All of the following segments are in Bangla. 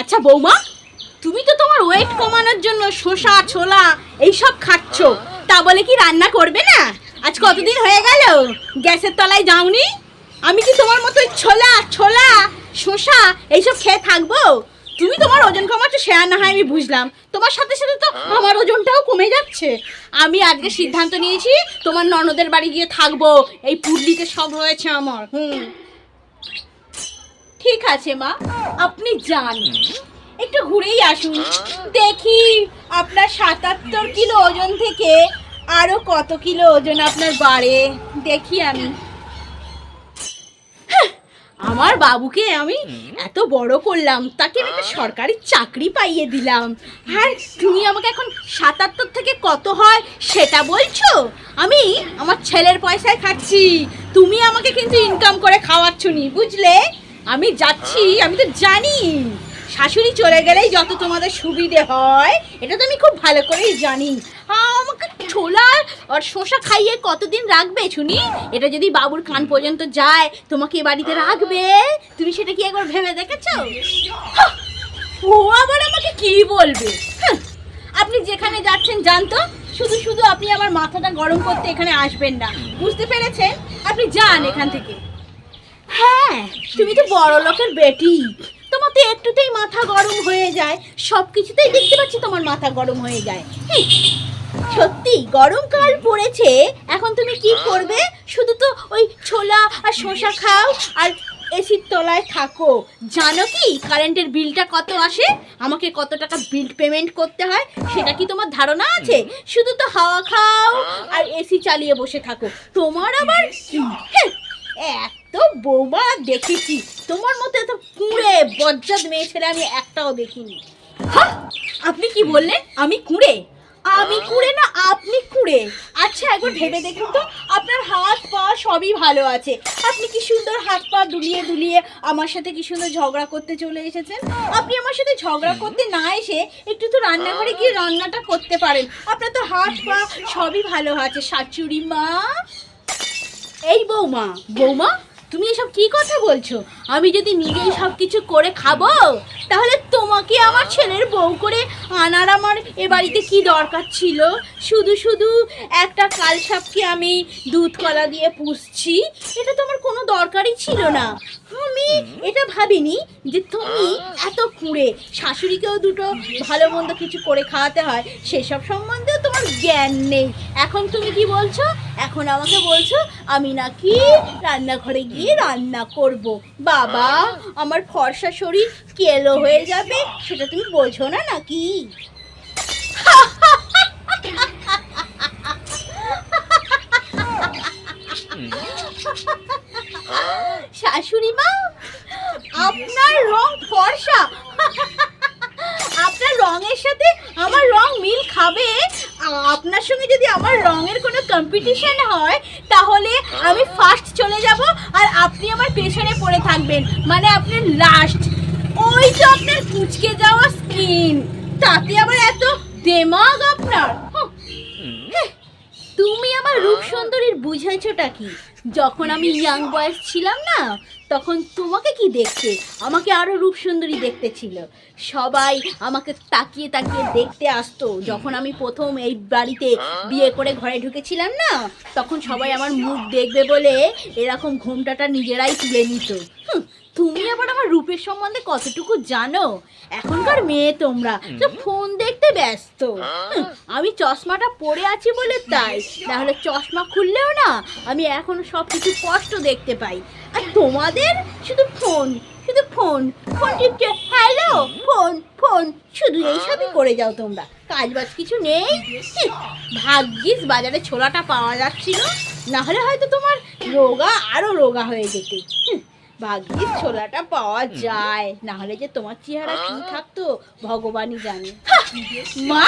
আচ্ছা বৌমা, তুমি তো তোমার ওয়েট কমানোর জন্য শসা, ছোলা এইসব খাচ্ছ। তা বলে কি রান্না করবে না? আজ কতদিন হয়ে গেল? গ্যাসের তলায় যাওনি? আমি কি তোমার মতো ছোলা ছোলা, শসা এইসব খেয়ে থাকব? তুমি তোমার ওজন কমাচ্ছ, সে আর না হয় আমি বুঝলাম। তোমার সাথে সাথে তো আমার ওজনটাও কমে যাচ্ছে। আমি আজকে সিদ্ধান্ত নিয়েছি, তোমার ননদের বাড়ি গিয়ে থাকব। এই পুডলিতে সব রয়েছে আমার, হুম। ঠিক আছে মা। আপনি যান। একটু ঘুরেই আসুন। দেখি আপনার সাতাত্তর কিলো ওজন থেকে আরও কত কিলো ওজন আপনার বাড়ে। দেখি আমি। হ্যাঁ, আমার বাবুকে আমি এত বড় করলাম তাকে আমি সরকারি চাকরি পাইয়ে দিলাম। আর তুমি আমাকে এখন সাতাত্তর থেকে কত হয় সেটা বলছো? আমি আমার ছেলের পয়সায় খাচ্ছি। তুমি আমাকে কিন্তু ইনকাম করে খাওয়াচ্ছ নি বুঝলে? আমি যাচ্ছি, আমি তো জানি। শাশুড়ি চলে গেলেই যত তোমাদের সুবিধে হয়, এটা তো আমি খুব ভালো করেই জানি। আমাকে ছোলা আর শসা খাইয়ে কতদিন রাখবে শুনি? এটা যদি বাবুর কান পর্যন্ত যায়, তোমাকে এ বাড়িতে রাখবে? তুমি সেটা কি একবার ভেবে দেখেছ! ও আবার আমাকে কি বলবে! আপনি যেখানে যাচ্ছেন জানতো, শুধু শুধু আপনি আমার মাথাটা গরম করতে এখানে আসবেন না। বুঝতে পেরেছেন? আপনি যান এখান থেকে। হ্যাঁ তুমি তো বড় লোকের বেটি তোমার একটুতেই মাথা গরম হয়ে যায় সব কিছুতেই দেখতে পাচ্ছি তোমার মাথা গরম হয়ে যায়। সত্যি গরমকাল পড়েছে এখন তুমি কি করবে? শুধু তো ওই ছোলা আর শসা খাও আর এসির তলায় থাকো। জানো কি কারেন্টের বিলটা কত আসে? আমাকে কত টাকা বিল পেমেন্ট করতে হয় সেটা কি তোমার ধারণা আছে? শুধু তো হাওয়া খাও আর এসি চালিয়ে বসে থাকো। তোমার আবার হ্যাঁ, এত বৌমা দেখেছি। তোমার মতো এত কুঁড়ে, বজ্জাত মেয়ে ছেলে আমি একটাও দেখিনি। আপনি কি বললেন? আমি কুঁড়ে? আমি কুঁড়ে না, আপনি কুঁড়ে। আচ্ছা একবার ভেবে দেখুন তো, আপনার হাত পা সবই ভালো আছে। আপনি কি সুন্দর হাত পা দুলিয়ে দুলিয়ে আমার সাথে কি সুন্দর ঝগড়া করতে চলে এসেছেন? আপনি আমার সাথে ঝগড়া করতে না এসে একটু তো রান্নাঘরে গিয়ে রান্নাটা করতে পারেন। আপনার তো হাত পা সবই ভালো আছে, শাশুড়ি মা। এই বৌমা বৌমা তুমি এসব কি কথা বলছো? আমি যদি নিজেই সব কিছু করে খাব তাহলে তোমাকে আমার ছেলের বউ করে আনার আমার এ বাড়িতে কি দরকার ছিল? শুধু শুধু একটা কালসাপকে আমি দুধ কলা দিয়ে পুষছি, এটা তোমার কোনো দরকারই ছিল না। আমি এটা ভাবিনি যে তুমি এত কুঁড়ে, শাশুড়িকেও দুটো ভালো মন্দ কিছু করে খাওয়াতে হয়, সেসব সম্বন্ধেও তোমার জ্ঞান নেই। এখন তুমি কি বলছো? এখন আমাকে বলছো, আমি নাকি রান্নাঘরে গিয়ে রান্না করব। বাবা, আমার ফর্সা শরীর কেলো হয়ে যাবে। সেটা তুমি বোঝো না নাকি? শাশুড়ি মা আপনার রং ফর্সা। আপনার রঙের সাথে আমার রং মিল খাবে? আপনার সঙ্গে যদি আমার রঙের কোনো কম্পিটিশন হয়, তাহলে আমি ফার্স্ট চলে যাব আর আপনি আমার পেছনে পড়ে থাকবেন। মানে আপনার লাস্ট ওই তো আপনার কুচকে যাওয়া স্কিন। তাতে আবার এত দেমাগ আপনার। হ্যাঁ, তুমি আমার রূপ সুন্দরীর বুঝেছোটা কি? যখন আমি ইয়াং বয়স ছিলাম না তখন তোমাকে কি দেখতে? আমাকে আরও রূপ সুন্দরী দেখতে ছিল। সবাই আমাকে তাকিয়ে তাকিয়ে দেখতে আসতো। যখন আমি প্রথম এই বাড়িতে বিয়ে করে ঘরে ঢুকেছিলাম না তখন সবাই আমার মুখ দেখবে বলে এরকম ঘোমটাটা নিজেরাই তুলে নিত। আবার আমার রূপের সম্বন্ধে কতটুকু জানো? এখনকার মেয়ে তোমরা তো ফোন দেখতে ব্যস্ত। আমি চশমাটা পরে আছি বলে তাই। তাহলে চশমা খুললেও না আমি এখন সব কিছু স্পষ্ট দেখতে পাই। আর তোমাদের? শুধু ফোন শুধু ফোন। ফোন টিপছে হ্যালো ফোন ফোন। শুধু এইসবই করে যাও তোমরা। কাজ বাজ কিছু নেই? ভাগ্যিস বাজারে ছোলাটা পাওয়া যাচ্ছিল। না হলে হয়তো তোমার রোগা আরও রোগা হয়ে যেতে। ভাগ্যিস ছোলাটা পাওয়া যায়। না হলে যে তোমার চেহারা কি থাকতো ভগবানই জানে। মা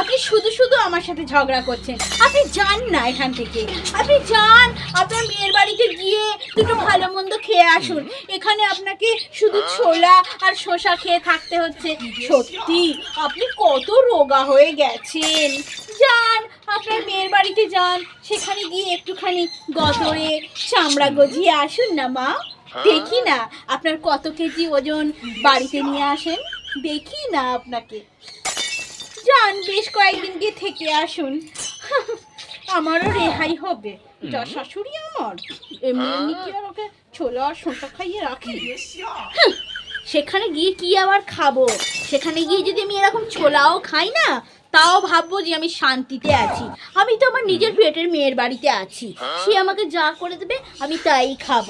আপনি শুধু শুধু আমার সাথে ঝগড়া করছেন। আপনি যান না এখান থেকে। আপনি যান আপনার মেয়ের বাড়িতে গিয়ে দুটো ভালো মন্দ খেয়ে আসুন। এখানে আপনাকে শুধু ছোলা আর শসা খেয়ে থাকতে হচ্ছে। সত্যি আপনি কত রোগা হয়ে গেছেন। যান আপনার মেয়ের বাড়িতে যান। সেখানে গিয়ে একটুখানি গতরে চামড়া গজিয়ে আসুন না মা। দেখি না আপনার কত কেজি ওজন বাড়িতে নিয়ে আসেন? দেখি না আপনাকে। যান বেশ কয়েকদিন গিয়ে থেকে আসুন। আমারও রেহাই হবে। যা শাশুড়ি আমার। এমনি এমনি কি আর ওকে ছোলা আর শসা খাইয়ে রাখি? সেখানে গিয়ে কি আবার খাব? সেখানে গিয়ে যদি আমি এরকম ছোলাও খাই না তাও ভাববো যে আমি শান্তিতে আছি। আমি তো আমার নিজের পেটের মেয়ের বাড়িতে আছি। সে আমাকে যা করে দেবে আমি তাই খাব।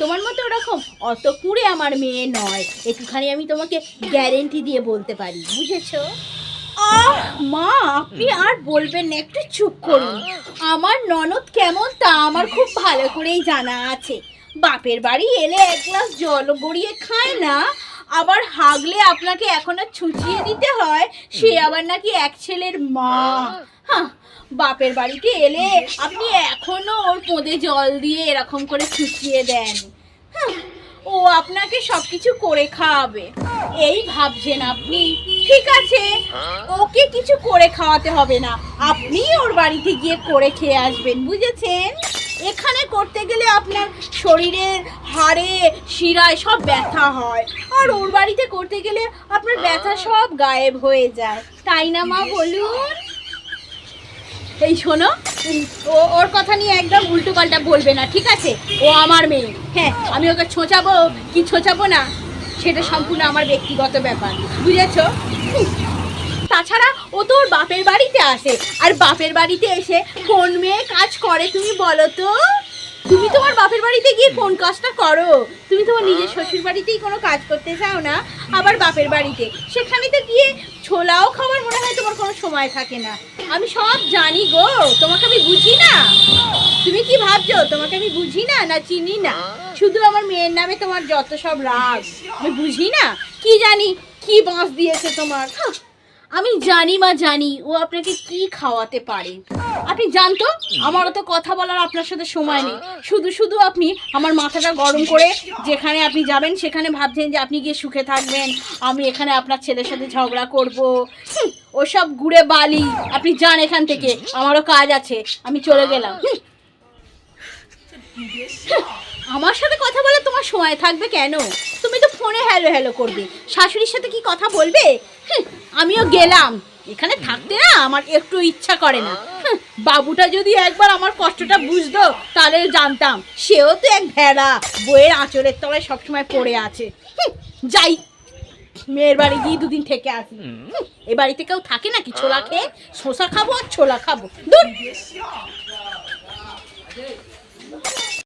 তোমার মতো ওরকম? অত কুড়ে আমার মেয়ে নয়। একটুখানি আমি তোমাকে গ্যারেন্টি দিয়ে বলতে পারি বুঝেছ? মা আপনি আর বলবেন না একটু চুপ করুন। আমার ননদ কেমন তা আমার খুব ভালো করেই জানা আছে। বাপের বাড়ি এলে এক গ্লাস জল গড়িয়ে খায় না আবার হাগলে আপনাকে এখন আর ছুচিয়ে দিতে হয় সে আবার নাকি এক ছেলের মা। হ্যাঁ বাপের বাড়িতে এলে আপনি এখনও ওর পোঁদে জল দিয়ে এরকম করে ছুচিয়ে দেন। হ্যাঁ, ও আপনাকে সবকিছু করে খাওয়াবে। এই ভাবছেন আপনি। ঠিক আছে ওকে কিছু করে খাওয়াতে হবে না। আপনি ওর বাড়িতে গিয়ে করে খেয়ে আসবেন বুঝেছেন? এখানে করতে গেলে আপনার শরীরের হাড়ে শিরায় সব ব্যথা হয়। আর ওর বাড়িতে করতে গেলে আপনার ব্যথা সব গায়েব হয়ে যায়। তাই না মা বলুন? এই শোনো ও ওর কথা নিয়ে একদম উল্টো পাল্টা বলবে না ঠিক আছে? ও আমার মেয়ে। হ্যাঁ আমি ওকে ছোঁচাবো কি ছোঁচাবো না সেটা সম্পূর্ণ আমার ব্যক্তিগত ব্যাপার বুঝেছ। তাছাড়া ও তো ওর বাপের বাড়িতে আসে। আর বাপের বাড়িতে এসে কোন মেয়ে কাজ করে, তুমি বলো তো? তুমি তোমার বাপের বাড়িতে গিয়ে কোন কাজটা করো। তুমি তোমার নিজের শ্বশুর বাড়িতেই কোনো কাজ করতে চাও না, আবার বাপের বাড়িতে। সেখানে তো গিয়ে ছোলাও খাবার মনে হয় তোমার কোনো সময় থাকে না। আমি সব জানি গো, তোমাকে আমি বুঝি না? তুমি কি ভাবছ? তোমাকে আমি বুঝি না না চিনি না? শুধু আমার মেয়ের নামে তোমার যত সব রাগ। আমি বুঝি না? কি জানি? কি বাঁশ দিয়েছে তোমার? আমি জানি মা, জানি। ও আপনাকে কি খাওয়াতে পারে? আপনি জানতো? আমারও তো কথা বলার আপনার সাথে সময় নেই। শুধু শুধু আপনি আমার মাথাটা গরম করে যেখানে আপনি যাবেন, সেখানে ভাবছেন যে আপনি গিয়ে সুখে থাকবেন। আমি এখানে আপনার ছেলের সাথে ঝগড়া করব। ওসব ঘুরে বালি। আপনি যান এখান থেকে। আমারও কাজ আছে। আমি চলে গেলাম। আমার সাথে কথা বলে তোমার সময় থাকবে কেন? তুমি তো ফোনে হ্যালো হ্যালো করবে। শাশুড়ির সাথে কি কথা বলবে? আমিও গেলাম। এখানে থাকতে না আমার একটু ইচ্ছা করে না। বাবুটা যদি একবার আমার কষ্টটা বুঝতো তাহলে জানতাম। সেও তো এক ভেড়া বইয়ের আঁচলের তলায় সবসময় পড়ে আছে। যাই মেয়ের বাড়ি গিয়ে দুদিন থেকে আসি। এ বাড়িতে কেউ থাকে নাকি? ছোলা খেয়ে শসা খাব আর ছোলা খাব। দূর